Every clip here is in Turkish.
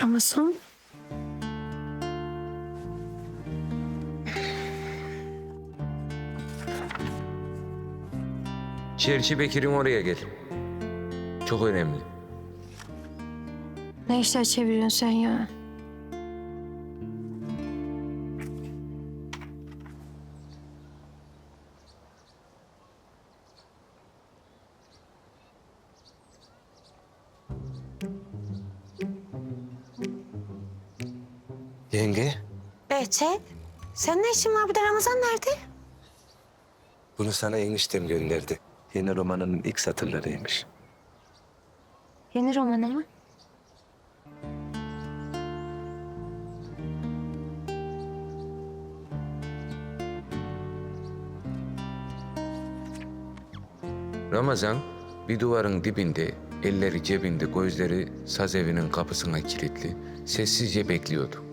Ramazan. Çerçi Bekir'in oraya gel. Çok önemli. Ne işler çeviriyorsun sen ya? Yenge, Behçet, senin ne işin var burada? Ramazan nerede? Bunu sana eniştem gönderdi. Yeni romanının ilk satırlarıymış. Yeni romanı mı? Ramazan bir duvarın dibinde, elleri cebinde, gözleri saz evinin kapısına kilitli, sessizce bekliyordu.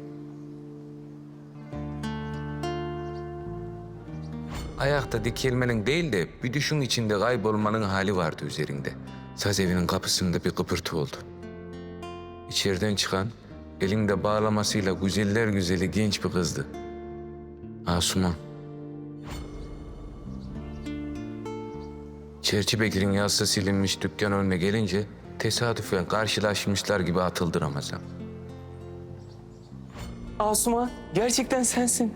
Ayakta dikilmenin değil de bir düşün içinde kaybolmanın hali vardı üzerinde. Saz evinin kapısında bir kıpırtı oldu. İçeriden çıkan, elinde bağlamasıyla güzeller güzeli genç bir kızdı. Asuman. Çerçi Bekir'in yazısı silinmiş dükkan önüne gelince tesadüfen karşılaşmışlar gibi atıldı Ramazan. Asuman gerçekten sensin.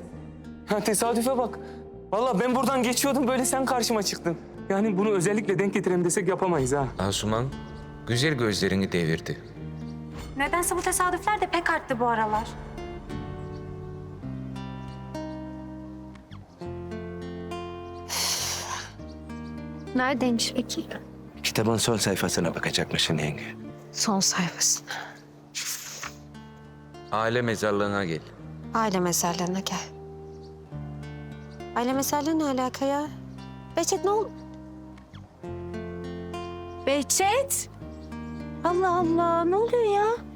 Ha, tesadüfe bak. Vallahi ben buradan geçiyordum böyle sen karşıma çıktın. Yani bunu özellikle denk getirelim desek yapamayız ha. Asuman güzel gözlerini devirdi. Nedense bu tesadüfler de pek arttı bu aralar. Neredeymiş peki? Kitabın son sayfasına bakacakmışsın yenge. Son sayfası. Aile mezarlığına gel. Aile mezarlığına gel. Aile mezarlığı ne alaka ya? Behçet ne oldu? Behçet! Allah Allah ne oluyor ya?